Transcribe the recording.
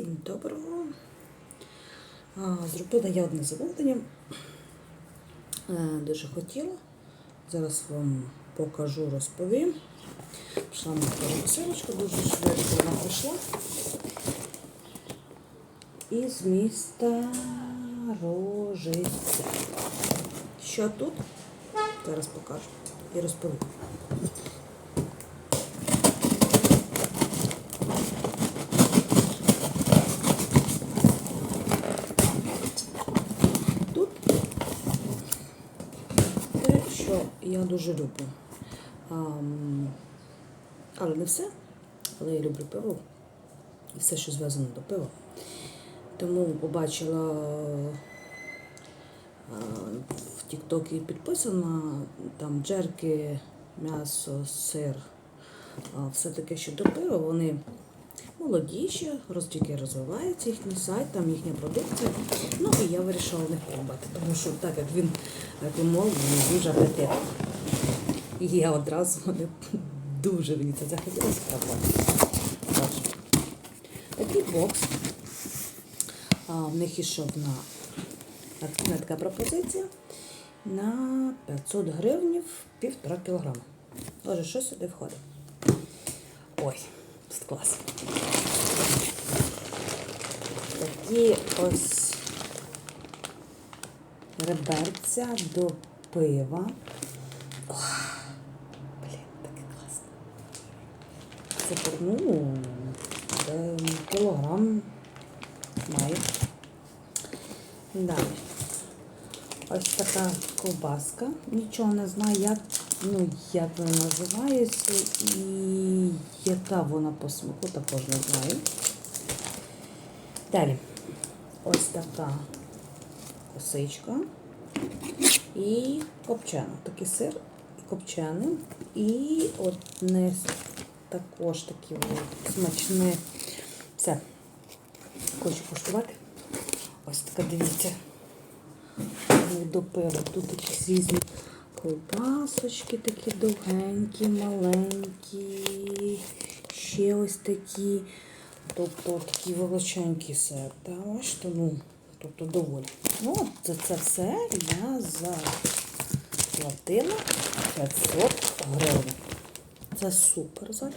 Всім доброго. Зробила я одне замовлення. Е, Дуже хотіла. Зараз вам покажу, розповім. Пішла теж посилочка, дуже швидко вона прийшла. Із міста Рожиця. Що тут? Зараз покажу і розповім. Тут те, що я дуже люблю. Ам, але не все. Але я люблю пиво. І все, що зв'язано до пива. Тому побачила а, в Тіктокі підписано там джерки, м'ясо, сир. А, все таке, що до пива, вони молодіші, роз, тільки розвивається їхній сайт, там їхня продукція. Ну і я вирішила них пробувати, тому що так як він ви він дуже апетитний. І я одразу дуже мені це захотілося спробувати. Такий бокс. А, в них ішов на акційна така пропозиція на 500 гривнів півтора кілограма. Отже, що сюди входить? Ой, клас. Такі ось реберця до пива. Блін, таке класно. Це ну, кілограм має. Далі. Ось така ковбаска. Нічого не знаю, як, ну, як вона називається і яка вона по смаку, також не знаю. Далі. Ось така косичка і копчена. Такий сир копчений. І одне також таке смачне. Все. Хочу куштувати. Ось така, дивіться. До пива. Тут якісь різні ковбасочки такі довгенькі, маленькі. Ще ось такі. Тобто такі величенькі сет. Та ну, тобто доволі. Ну, от це все я заплатила 500 гривень. Це супер зараз.